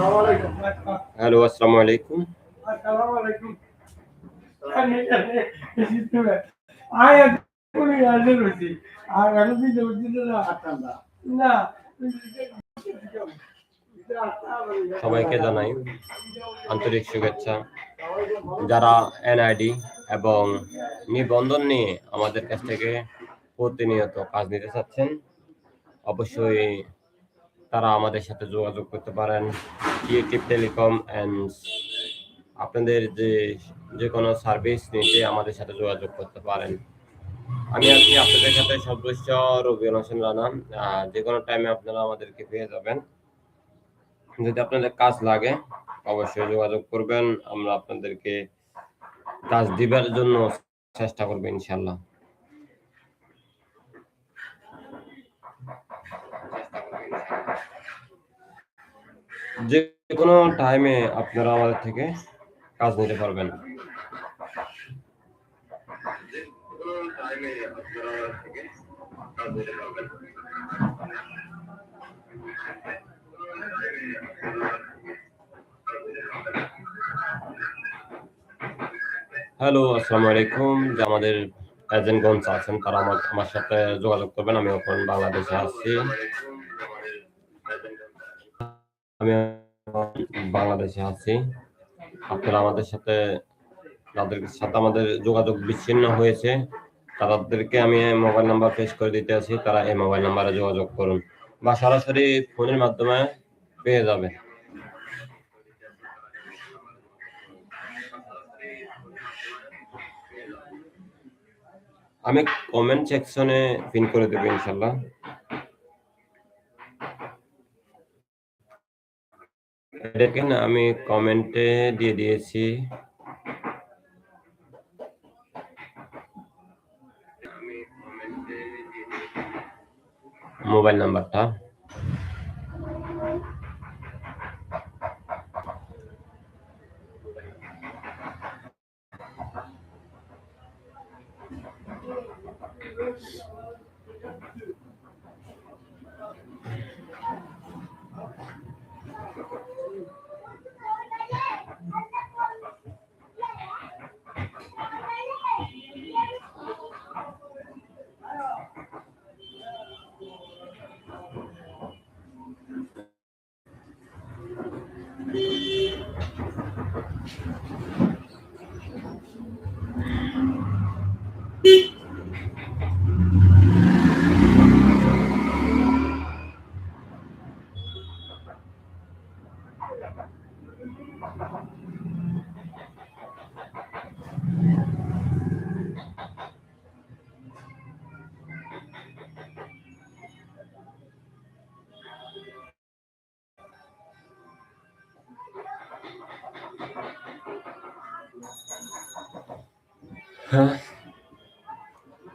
Hello আসসালামু আলাইকুম সবাইকে জানাই আন্তরিক শুভেচ্ছা যারা এনআইডি এবং নিবন্ধন নিয়ে আমাদের কাছ থেকে প্রতিনিয়ত কাজ নিতে চাচ্ছেন। অবশ্যই তারা আমাদের সাথে যোগাযোগ করতে পারেন ক্রিয়েটিভ টেলিকম অ্যান্ড আপনাদের যে যে কোনো সার্ভিস নিতে আমাদের সাথে যোগাযোগ করতে পারেন। আমি আছি আপনাদের সাথে সদস্য রবিউল হোসেন রানা যে কোনো টাইমে আপনারা আমাদেরকে পেয়ে যাবেন। যদি আপনাদের কাজ লাগে, অবশ্যই যোগাযোগ করবেন। আমরা আপনাদেরকে কাজ দিবার জন্য চেষ্টা করব ইনশাল্লাহ। যে কোনো টাইমে আপনারা আমাদের থেকে কাজ নিতে পারবেন। হ্যালো আসসালামু আলাইকুম। যে আমাদের এজেন্টগঞ্জ আছেন, তারা আমার আমার সাথে যোগাযোগ করবেন। আমি এখন বাংলাদেশে আসছি আমি বাংলাদেশে আছি। আপনারা আমাদের সাথে, তাদের সাথে আমাদের যোগাযোগ বিচ্ছিন্ন হয়েছে। তাদেরকে আমি মোবাইল নাম্বার পেশ করে দিতে আছি, তারা এই মোবাইল নাম্বারে যোগাযোগ করুন বা সরাসরি ফোনের মাধ্যমে পেয়ে যাবে। আমি কমেন্ট সেকশনে পিন করে দেবো ইনশাল্লাহ। দেখেন আমি কমেন্টে দিয়ে দিয়েছি মোবাইল নাম্বারটা হ্যাঁ 失礼します。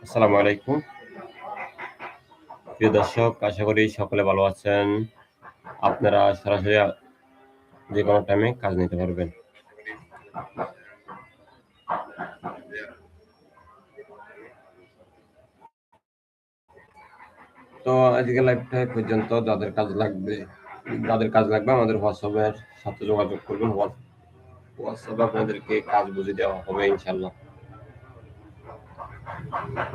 আসসালামু আলাইকুম প্রিয় দর্শক, আশা করি সকলে ভালো আছেন। আপনারা সরাসরি যে কোনো টাইমে কাজ নিতে পারবেন। তো আজকে লাইভটা পর্যন্ত। যাদের কাজ লাগবে, যাদের কাজ লাগবে আমাদের হোয়াটসঅ্যাপের সাথে যোগাযোগ করবেন। হোয়াটসঅ্যাপে আপনাদেরকে কাজ বুঝে দেওয়া হবে ইনশাল্লাহ Thank you.